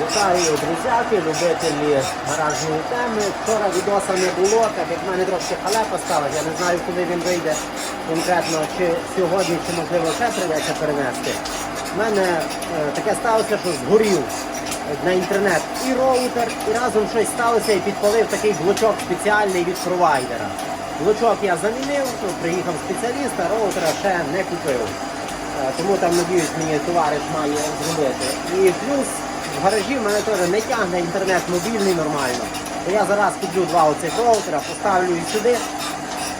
Вітаю, друзяки, любителі гаражної теми. Вчора відоса не було, так як в мене трошки халепа сталася. Я не знаю, коли він вийде конкретно, чи сьогодні, чи можливо ще прийдеться перенести. У мене е, таке сталося, що згорів на інтернет і роутер, і разом щось сталося і підпалив такий блочок спеціальний від провайдера. Блочок я замінив, приїхав спеціаліст, а роутера ще не купив. Е, Тому там, надіюсь, мені товариш має зробити. І плюс в гаражі в мене теж не тягне інтернет мобільний нормально. То я зараз куплю два оцих роутера, поставлю їх сюди.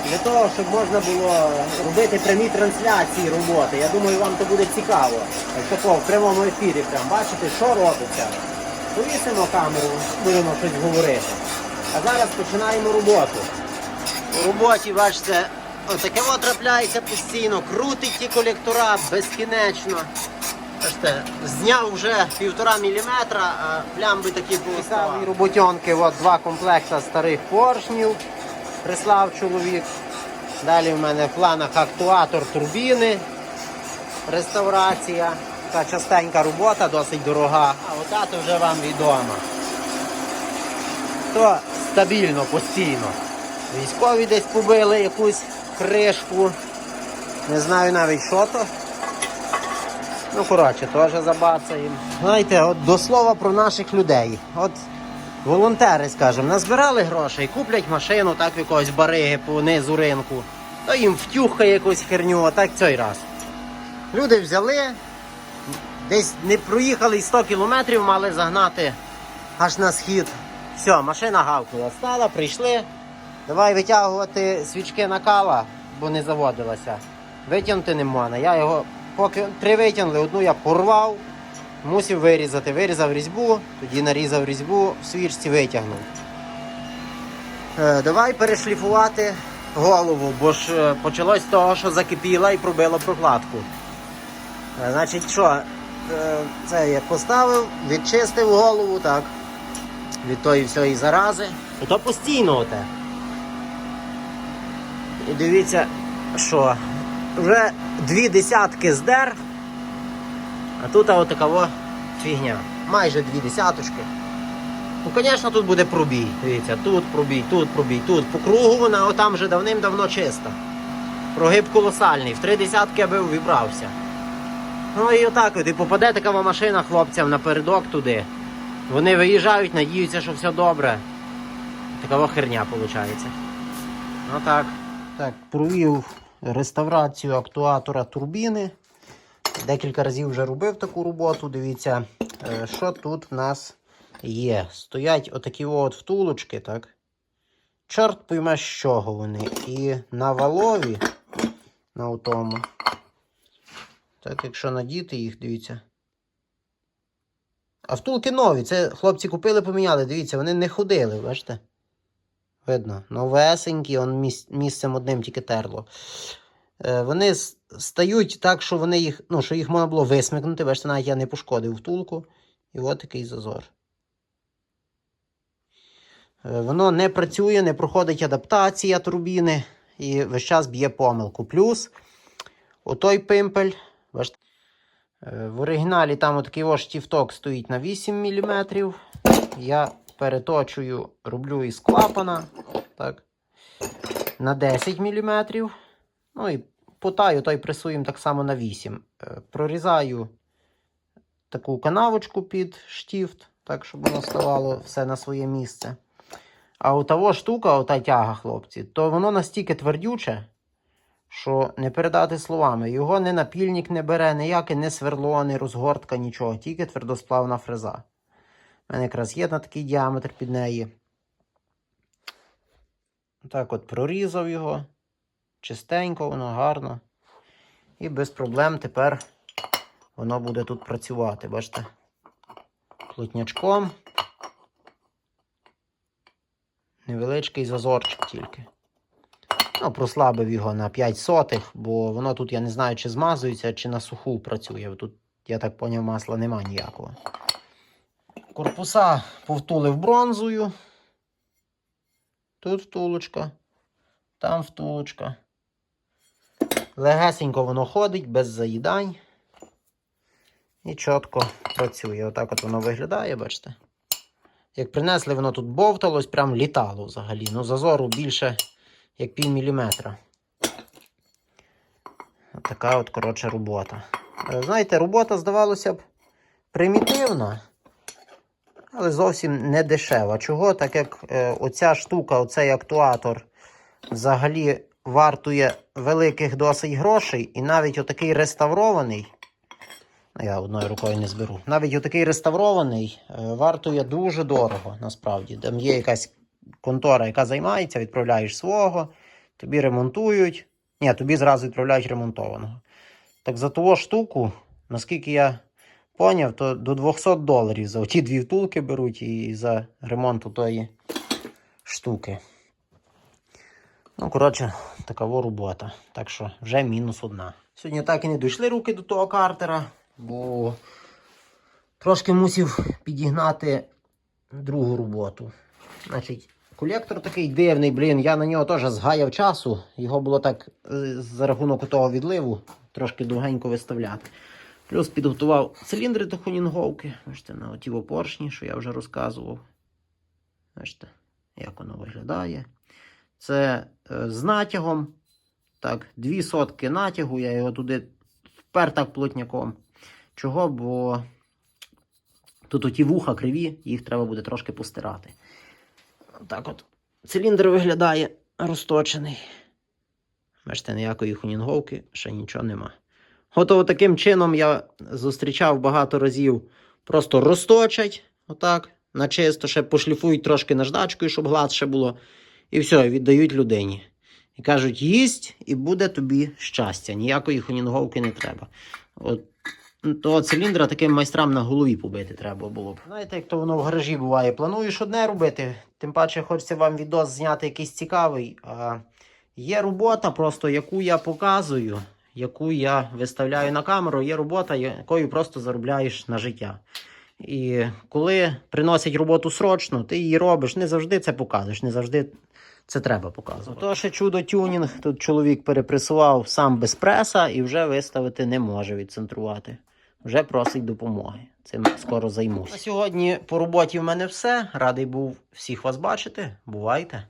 Для того, щоб можна було робити прямі трансляції роботи. Я думаю, вам то буде цікаво. Тако в прямому ефірі прям бачите, що робиться. Повісимо камеру, будемо щось говорити. А зараз починаємо роботу. У роботі, бачите, отаке от трапляється постійно, крутить ті колектора безкінечно. Бачите, зняв вже півтора міліметра, а плямби такі повиставив. роботянки, от два комплекти старих поршнів прислав чоловік. Далі в мене в планах актуатор турбіни, реставрація. Така частенька робота, досить дорога. А ота то вже вам відома. То стабільно, постійно. Військові десь побили якусь кришку. Не знаю навіть що то. Ну, коротше, теж забацаємо. Знаєте, от до слова про наших людей. От волонтери, скажімо, назбирали грошей, куплять машину, так якогось бариги по низу ринку, то їм втюхає якусь херню, а так цей раз. Люди взяли, десь не проїхали й 100 кілометрів, мали загнати аж на схід. Все, машина гавкнула. Стала, прийшли. Давай витягувати свічки на кала, бо не заводилася. Витягнути не можна. Я його, поки три витягнули, одну я порвав, мусив вирізати. Вирізав різьбу, тоді нарізав різьбу, в свічці витягнув. Е, давай перешліфувати голову, бо ж е, почалось з того, що закипіла і пробило прокладку. Е, значить, що, е, це я поставив, відчистив голову, так, від тої всієї зарази. То постійно оте. І дивіться, що вже дві десятки здер, а тут отака фігня. Майже дві десяточки. Ну, звісно, тут буде пробій. Дивіться, тут пробій, тут пробій, тут. По кругу вона отам вже давним-давно чиста. Прогиб колосальний, в три десятки аби увібрався. Ну і отак от, і попаде така машина хлопцям напередок туди. Вони виїжджають, надіються, що все добре. Така херня виходить. Ну так. Так, провів реставрацію актуатора турбіни. Декілька разів вже робив таку роботу. Дивіться, е, що тут в нас є. Стоять отакі от втулочки, так? Чорт пойме, з чого вони. І на валові, на тому. Так, якщо надіти їх, дивіться. А втулки нові. Це хлопці купили, поміняли. Дивіться, вони не ходили, бачите? Видно, новесенькі, он міс- місцем одним тільки терло. Е, вони стають так, що вони їх, ну, що їх можна було висмикнути. Бачите, навіть я не пошкодив втулку. І от такий зазор. Е, воно не працює, не проходить адаптація турбіни і весь час б'є помилку. Плюс отой пимпель, бачите, е, в оригіналі там отакий штіфток стоїть на 8 мм. Я переточую, роблю із клапана так, на 10 мм. Ну і потаю той пресуємо так само на 8. Е, Прорізаю таку канавочку під штіфт, так, щоб воно ставало все на своє місце. А у того штука, ота тяга, хлопці, то воно настільки твердюче, що не передати словами. Його не напільник не бере, ніяке не сверло, не розгортка, нічого, тільки твердосплавна фреза. У мене якраз є на такий діаметр під неї. Так от прорізав його. Чистенько, воно гарно. І без проблем тепер воно буде тут працювати. Бачите? Плотнячком. Невеличкий зазорчик тільки. Ну, прослабив його на 5 сотих, бо воно тут, я не знаю, чи змазується, чи на суху працює. Тут, я так поняв, масла нема ніякого. Корпуса повтулив бронзою. Тут втулочка, там втулочка. Легесенько воно ходить, без заїдань. І чітко працює. Отак от воно виглядає, бачите? Як принесли, воно тут бовталось, прям літало взагалі. Ну, зазору більше як пів міліметра. От така от, коротше, робота. Е, Знаєте, робота, здавалося б, примітивна, але зовсім не дешева. Чого? Так як е, оця штука, оцей актуатор взагалі вартує великих досить грошей, і навіть отакий реставрований. Ну, Я одною рукою не зберу. Навіть отакий реставрований е, вартує дуже дорого, насправді. Там є якась контора, яка займається, відправляєш свого, тобі ремонтують. Ні, тобі зразу відправляють ремонтованого. Так за того штуку, наскільки я поняв, то до 200 доларів за ті дві втулки беруть і за ремонт тої штуки. Ну, коротше, такова робота. Так що вже мінус одна. Сьогодні так і не дійшли руки до того картера, бо трошки мусив підігнати другу роботу. Значить, колектор такий дивний, блін, я на нього теж згаяв часу. Його було так е, за рахунок того відливу трошки довгенько виставляти. Плюс підготував циліндри до хунінговки. Бачите, на оті поршні, що я вже розказував. Бачите, як воно виглядає. Це е, з натягом. Так, дві сотки натягу, я його туди впер так плотняком. Чого? Бо тут оті вуха криві, їх треба буде трошки постирати. Так от. Циліндр виглядає розточений. Бачите, ніякої хунінговки, ще нічого нема. От таким чином я зустрічав багато разів. Просто розточать, отак, на чисто, ще пошліфують трошки наждачкою, щоб гладше було. І все, віддають людині. І кажуть, їсть, і буде тобі щастя. Ніякої хунінговки не треба. От того циліндра таким майстрам на голові побити треба було б. Знаєте, як то воно в гаражі буває. Плануєш одне робити, тим паче хочеться вам відос зняти якийсь цікавий. А є робота, просто яку я показую, яку я виставляю на камеру, є робота, якою просто заробляєш на життя. І коли приносять роботу срочно, ти її робиш, не завжди це показуєш, не завжди це треба показувати. То ще чудо тюнінг. Тут чоловік перепресував сам без преса і вже виставити не може відцентрувати. Вже просить допомоги. Цим скоро займусь. На сьогодні по роботі в мене все. Радий був всіх вас бачити. Бувайте!